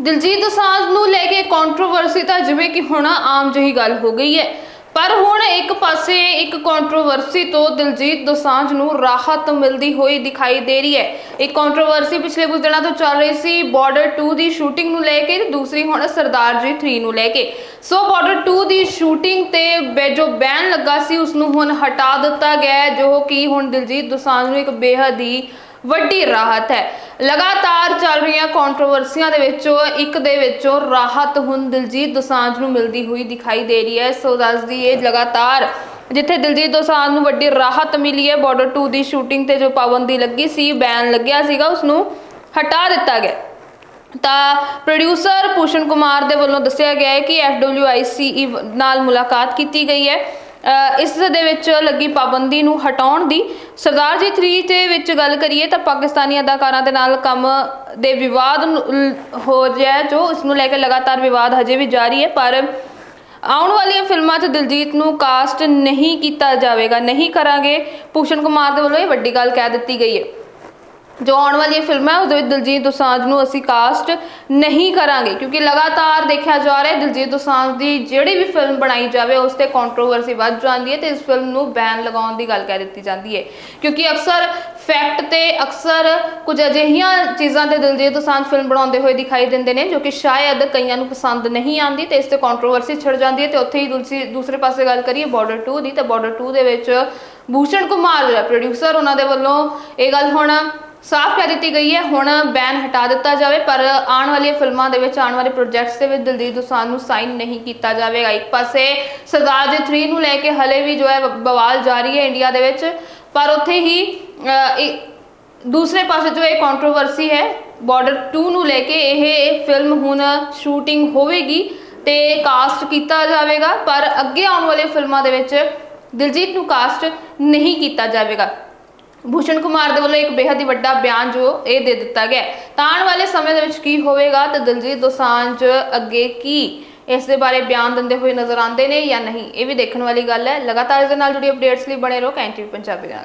ਦਿਲਜੀਤ ਦੋਸਾਂਝ ਨੂੰ ਲੈ ਕੇ ਕੰਟਰੋਵਰਸੀ ਤਾਂ ਜਿਵੇਂ ਕਿ ਹੁਣ ਆਮ ਜਿਹੀ ਗੱਲ ਹੋ ਗਈ ਹੈ। ਪਰ ਹੁਣ ਇੱਕ ਪਾਸੇ ਇੱਕ ਕੰਟਰੋਵਰਸੀ ਤੋਂ ਦਿਲਜੀਤ ਦੋਸਾਂਝ ਨੂੰ ਰਾਹਤ ਮਿਲਦੀ ਹੋਈ ਦਿਖਾਈ ਦੇ ਰਹੀ ਹੈ। ਇੱਕ ਕੰਟਰੋਵਰਸੀ ਪਿਛਲੇ ਕੁਝ ਦਿਨਾਂ ਤੋਂ ਚੱਲ ਰਹੀ ਸੀ ਬਾਰਡਰ 2 ਦੀ ਸ਼ੂਟਿੰਗ ਨੂੰ ਲੈ ਕੇ ਤੇ ਦੂਸਰੀ ਹੁਣ ਸਰਦਾਰ ਜੀ 3 ਨੂੰ ਲੈ ਕੇ। ਸੋ ਬਾਰਡਰ 2 ਦੀ ਸ਼ੂਟਿੰਗ ਤੇ ਬੇ- ਜੋ ਬੈਨ ਲੱਗਾ ਸੀ ਉਸ ਨੂੰ ਹੁਣ ਹਟਾ ਦਿੱਤਾ ਗਿਆ ਹੈ, ਜੋ ਕਿ ਹੁਣ ਦਿਲਜੀਤ ਦੋਸਾਂਝ ਨੂੰ ਇੱਕ ਬੇਹੱਦ ਹੀ ਵੱਡੀ ਰਾਹਤ ਹੈ। ਲਗਾਤਾਰ ਚੱਲ ਰਹੀਆਂ ਕੰਟਰੋਵਰਸੀਆਂ ਦੇ ਵਿੱਚੋਂ ਇੱਕ ਦੇ ਵਿੱਚੋਂ ਰਾਹਤ ਹੁਣ ਦਿਲਜੀਤ ਦੋਸਾਂਝ ਨੂੰ ਮਿਲਦੀ ਹੋਈ ਦਿਖਾਈ ਦੇ ਰਹੀ ਹੈ। ਸੋ ਦੱਸਦੀ ਇਹ ਲਗਾਤਾਰ ਜਿੱਥੇ ਦਿਲਜੀਤ ਦੋਸਾਂਝ ਨੂੰ ਵੱਡੀ ਰਾਹਤ ਮਿਲੀ ਹੈ ਬਾਰਡਰ 2 ਦੀ ਸ਼ੂਟਿੰਗ ਤੇ ਜੋ ਪਾਬੰਦੀ ਲੱਗੀ ਸੀ, ਬੈਨ ਲੱਗਿਆ ਸੀਗਾ ਉਸ ਨੂੰ ਹਟਾ ਦਿੱਤਾ ਗਿਆ। ਤਾਂ ਪ੍ਰੋਡਿਊਸਰ ਭੂਸ਼ਣ ਕੁਮਾਰ ਦੇ ਵੱਲੋਂ ਦੱਸਿਆ ਗਿਆ ਹੈ ਕਿ FWICE ਨਾਲ ਮੁਲਾਕਾਤ ਕੀਤੀ ਗਈ ਹੈ। ਇਸ ਦੇ ਵਿੱਚ ਲੱਗੀ ਪਾਬੰਦੀ ਨੂੰ ਹਟਾਉਣ ਦੀ ਸਰਦਾਰ ਜੀ 3 ਦੇ ਵਿੱਚ ਗੱਲ ਕਰੀਏ ਤਾਂ ਪਾਕਿਸਤਾਨੀ ਅਦਾਕਾਰਾਂ ਦੇ ਨਾਲ ਕੰਮ ਦੇ ਵਿਵਾਦ ਹੋ ਰਿਹਾ ਜੋ ਇਸ ਨੂੰ ਲੈ ਕੇ ਲਗਾਤਾਰ ਵਿਵਾਦ ਹਜੇ ਵੀ ਜਾਰੀ ਹੈ, ਪਰ ਆਉਣ ਵਾਲੀਆਂ ਫਿਲਮਾਂ 'ਚ ਦਿਲਜੀਤ ਨੂੰ ਕਾਸਟ ਨਹੀਂ ਕੀਤਾ ਜਾਵੇਗਾ, ਨਹੀਂ ਕਰਾਂਗੇ। ਭੂਸ਼ਣ ਕੁਮਾਰ ਦੇ ਵੱਲੋਂ ਇਹ ਵੱਡੀ ਗੱਲ ਕਹਿ ਦਿੱਤੀ ਗਈ ਹੈ। ਜੋ ਆਉਣ ਵਾਲੀਆਂ ਫਿਲਮਾਂ ਹੈ, ਉਹਦੇ ਵਿੱਚ ਦਿਲਜੀਤ ਦੋਸਾਂਝ ਨੂੰ ਅਸੀਂ ਕਾਸਟ ਨਹੀਂ ਕਰਾਂਗੇ ਕਿਉਂਕਿ ਲਗਾਤਾਰ ਦੇਖਿਆ ਜਾ ਰਿਹਾ ਹੈ ਦਿਲਜੀਤ ਦੋਸਾਂਝ ਦੀ ਜਿਹੜੀ ਵੀ ਫਿਲਮ ਬਣਾਈ ਜਾਵੇ ਉਸ ਤੇ ਕੰਟਰੋਵਰਸੀ ਵੱਧ ਜਾਂਦੀ ਹੈ ਤੇ ਇਸ ਫਿਲਮ ਨੂੰ ਬੈਨ ਲਗਾਉਣ ਦੀ ਗੱਲ ਕਹਿ ਦਿੱਤੀ ਜਾਂਦੀ ਹੈ। ਕਿਉਂਕਿ ਅਕਸਰ ਫੈਕਟ ਤੇ ਅਕਸਰ ਕੁਝ ਅਜਿਹੀਆਂ ਚੀਜ਼ਾਂ ਤੇ ਦਿਲਜੀਤ ਦੋਸਾਂਝ ਫਿਲਮ ਬਣਾਉਂਦੇ ਹੋਏ ਦਿਖਾਈ ਦਿੰਦੇ ਨੇ ਜੋ ਕਿ ਸ਼ਾਇਦ ਕਈਆਂ ਨੂੰ ਪਸੰਦ ਨਹੀਂ ਆਉਂਦੀ ਤੇ ਇਸ ਤੇ ਕੰਟਰੋਵਰਸੀ ਛਿੜ ਜਾਂਦੀ ਹੈ ਤੇ ਉੱਥੇ ਹੀ ਦੂਸਰੀ ਦੂਸਰੇ ਪਾਸੇ ਗੱਲ ਕਰੀਏ ਬਾਰਡਰ 2 ਦੀ ਤਾਂ ਬਾਰਡਰ 2 ਦੇ ਵਿੱਚ ਭੂਸ਼ਣ ਕੁਮਾਰ ਜਿਹੜਾ ਪ੍ਰੋਡਿਊਸਰ ਉਹਨਾਂ ਦੇ ਵੱਲੋਂ ਇਹ ਗੱਲ ਹੁਣ ਸਾਫ਼ ਕਹਿ ਦਿੱਤੀ ਗਈ ਹੈ। ਹੁਣ ਬੈਨ ਹਟਾ ਦਿੱਤਾ ਜਾਵੇ, ਪਰ ਆਉਣ ਵਾਲੀਆਂ ਫਿਲਮਾਂ ਦੇ ਵਿੱਚ, ਆਉਣ ਵਾਲੇ ਪ੍ਰੋਜੈਕਟਸ ਦੇ ਵਿੱਚ ਦਿਲਜੀਤ ਦੋਸਾਂਝ ਨੂੰ ਸਾਈਨ ਨਹੀਂ ਕੀਤਾ ਜਾਵੇਗਾ। ਇੱਕ ਪਾਸੇ ਸਰਦਾਰ ਜੀ 3 ਨੂੰ ਲੈ ਕੇ ਹਲੇ ਵੀ ਜੋ ਹੈ ਬ- ਬਵਾਲ ਜਾਰੀ ਹੈ ਇੰਡੀਆ ਦੇ ਵਿੱਚ। ਪਰ ਉੱਥੇ ਹੀ ਦੂਸਰੇ ਪਾਸੇ ਜੋ ਇਹ ਕੰਟਰੋਵਰਸੀ ਹੈ ਬਾਰਡਰ 2 ਨੂੰ ਲੈ ਕੇ ਇਹ ਫਿਲਮ ਹੁਣ ਸ਼ੂਟਿੰਗ ਹੋਵੇਗੀ ਤੇ ਕਾਸਟ ਕੀਤਾ ਜਾਵੇਗਾ। ਪਰ ਅੱਗੇ ਆਉਣ ਵਾਲੀਆਂ ਫਿਲਮਾਂ ਦੇ ਵਿੱਚ ਦਿਲਜੀਤ ਨੂੰ ਕਾਸਟ ਨਹੀਂ ਕੀਤਾ ਜਾਵੇਗਾ। ਭੂਸ਼ਣ ਕੁਮਾਰ ਦੇ ਵੱਲੋਂ ਇੱਕ ਬੇਹੱਦ ਹੀ ਵੱਡਾ ਬਿਆਨ ਜੋ ਇਹ ਦੇ ਦਿੱਤਾ ਗਿਆ ਤਾਂ ਆਉਣ ਵਾਲੇ ਸਮੇਂ ਦੇ ਵਿੱਚ ਕੀ ਹੋਵੇਗਾ ਤੇ ਦਿਲਜੀਤ ਦੋਸਾਂਝ ਅੱਗੇ ਕੀ ਇਸ ਦੇ ਬਾਰੇ ਬਿਆਨ ਦਿੰਦੇ ਹੋਏ ਨਜ਼ਰ ਆਉਂਦੇ ਨੇ ਜਾਂ ਨਹੀਂ, ਇਹ ਵੀ ਦੇਖਣ ਵਾਲੀ ਗੱਲ ਹੈ। ਲਗਾਤਾਰ ਇਸ ਦੇ ਨਾਲ ਜੁੜੀ ਅਪਡੇਟਸ ਲਈ ਬਣੇ ਰਹੋ ਕੈਂਟਰੀ ਪੰਜਾਬੀ ਨਾਲ।